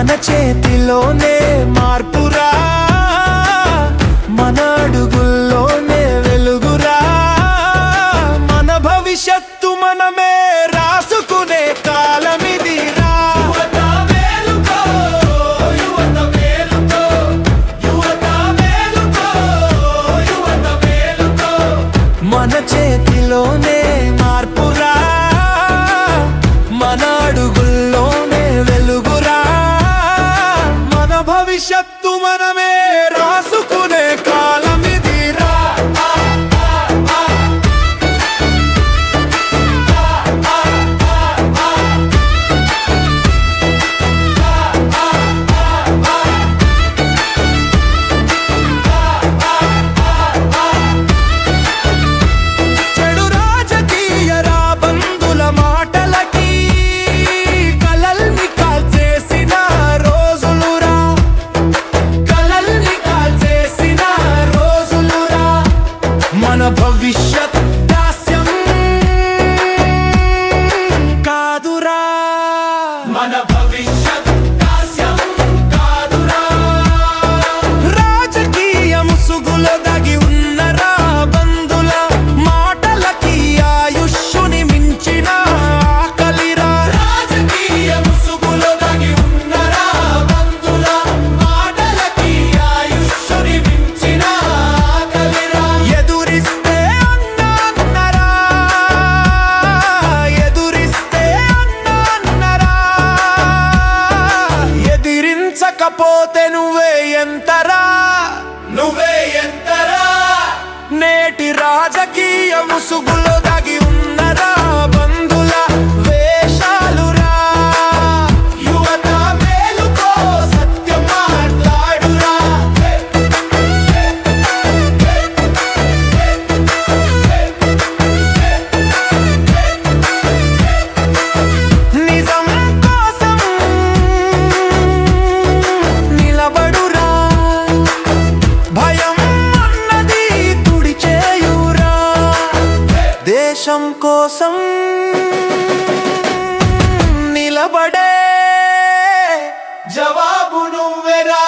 మన చేతిలోనే మార్పురా మన అడుగుల్లోనే भविष्यत्तु मनमे పోతే నువ్వే ఎంతరా నువ్వే ఎంతరా నేటి రాజకీయ ముసుగులో దాగి ఉంది దేశం కోసం నిలబడే జవాబు నువ్వెరా